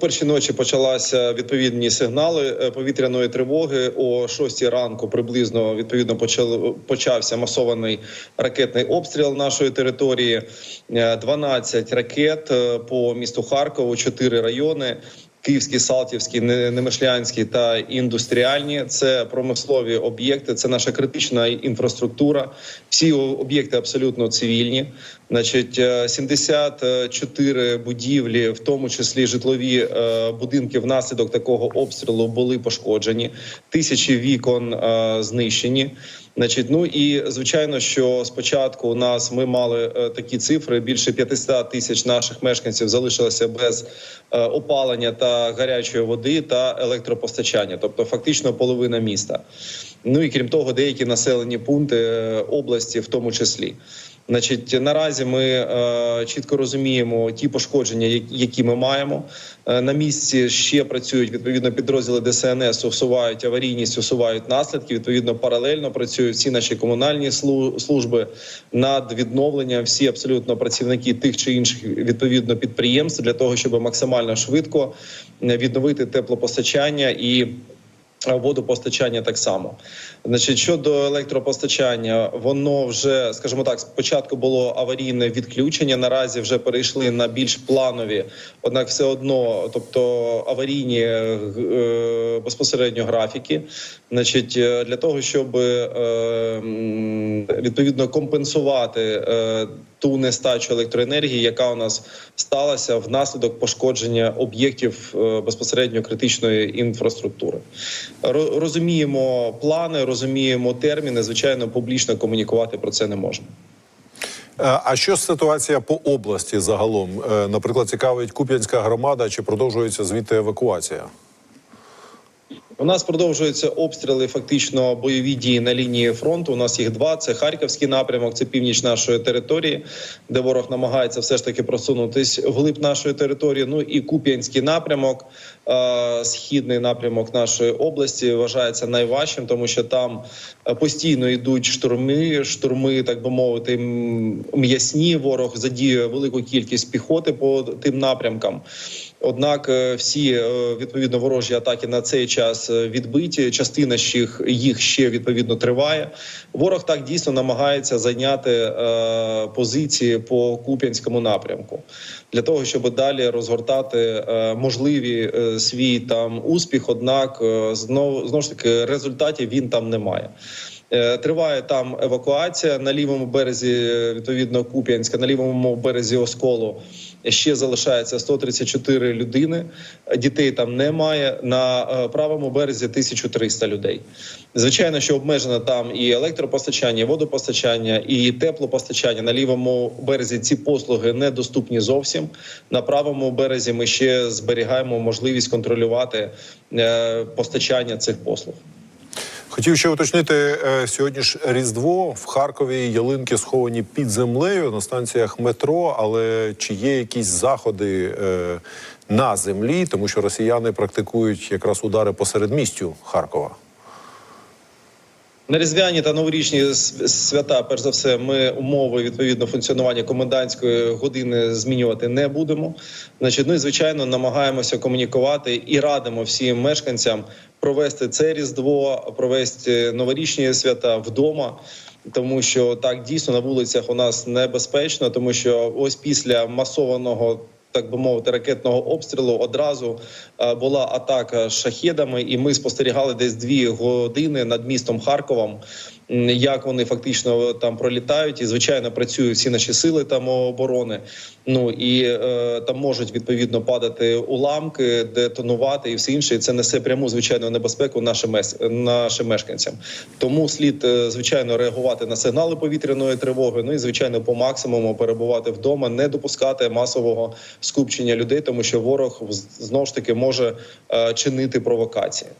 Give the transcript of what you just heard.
першій ночі почалися відповідні сигнали е, повітряної тривоги. О 6 ранку приблизно відповідно почали почався масований ракетний обстріл нашої території. Е, 12 ракет е, по місту Харкову, 4 райони. Київський, Салтівський, Не- Немишлянський та індустріальні це промислові об'єкти. Це наша критична інфраструктура. Всі об'єкти абсолютно цивільні. Значить, е, 74 будівлі, в тому числі житлові е, будинки, внаслідок такого обстрілу були пошкоджені. Тисячі вікон е, знищені. Значить, ну і звичайно, що спочатку у нас ми мали е, такі цифри: більше 500 тисяч наших мешканців залишилося без е, опалення та гарячої води та електропостачання, тобто фактично половина міста. Ну і крім того, деякі населені пункти е, області, в тому числі. Значить, наразі ми е, чітко розуміємо ті пошкодження, які- ми маємо. Е, на місці ще працюють відповідно підрозділи ДСНС, усувають аварійність, усувають наслідки. Відповідно, паралельно працюють всі наші комунальні служби над відновленням. Всі абсолютно працівники тих чи інших відповідно підприємств для того, щоб максимально швидко відновити теплопостачання і. Е, Водопостачання так само. Значить, щодо електропостачання, воно вже, скажімо так, спочатку було аварійне відключення. Наразі вже перейшли на більш планові, однак все одно, тобто аварійні е, безпосередньо графіки. Значить, е, для того, щоб е, відповідно компенсувати е, ту нестачу електроенергії, яка у нас сталася внаслідок пошкодження об'єктів е, безпосередньо критичної інфраструктури. Розуміємо плани, розуміємо терміни. Звичайно, публічно комунікувати про це не можна. Е, А що ситуація по області загалом? Е, Наприклад, цікавить Куп'янська громада, чи продовжується звідти евакуація? У нас продовжуються обстріли, фактично бойові дії на лінії фронту. У нас їх два: це харківський напрямок, це північ нашої території, де ворог намагається все ж таки просунутись вглиб нашої території. Ну і Куп'янський напрямок, східний напрямок нашої області, вважається найважчим, тому що там е, постійно йдуть штурми, штурми, так би мовити, м'ясні. Ворог задіює велику кількість піхоти по тим напрямкам. Однак е, всі е, відповідно ворожі атаки на цей час е, відбиті. Частина їх ще відповідно триває. Ворог так дійсно намагається зайняти позиції по куп'янському напрямку для того, щоб далі розгортати можливі свій там успіх. Однак е, знов ж таки результатів він там не має. Е, Триває там евакуація на лівому березі, е, відповідно Куп'янська, на лівому березі Осколу ще залишається 134 людини. Дітей там немає. На е, правому березі 1300 людей. Звичайно, що обмежено там і електропостачання, і водопостачання, і теплопостачання. На лівому березі ці послуги недоступні зовсім. На правому березі ми ще зберігаємо можливість контролювати е, постачання цих послуг. Хотів ще уточнити е, сьогодні ж Різдво в Харкові ялинки сховані під землею на станціях метро. Але чи є якісь заходи е, на землі, тому що росіяни практикують якраз удари посеред містю Харкова? На різдвяні та новорічні свята, перш за все, ми умови відповідно функціонування комендантської години змінювати не будемо. Значить, ну і звичайно намагаємося комунікувати і радимо всім мешканцям провести це різдво, провести новорічні свята вдома. Тому що так дійсно на вулицях у нас небезпечно, тому що ось після масованого. Так би мовити, ракетного обстрілу. Одразу е, була атака шахедами, і ми спостерігали десь дві години над містом Харковом, як вони фактично там пролітають. І звичайно працюють всі наші сили там оборони. Ну і е, там можуть відповідно падати уламки, детонувати і все інше. І це несе пряму звичайно небезпеку нашим нашим мешканцям. Тому слід е, звичайно реагувати на сигнали повітряної тривоги. Ну і звичайно, по максимуму перебувати вдома, не допускати масового скупчення людей, тому що ворог знову ж таки може е, чинити провокації.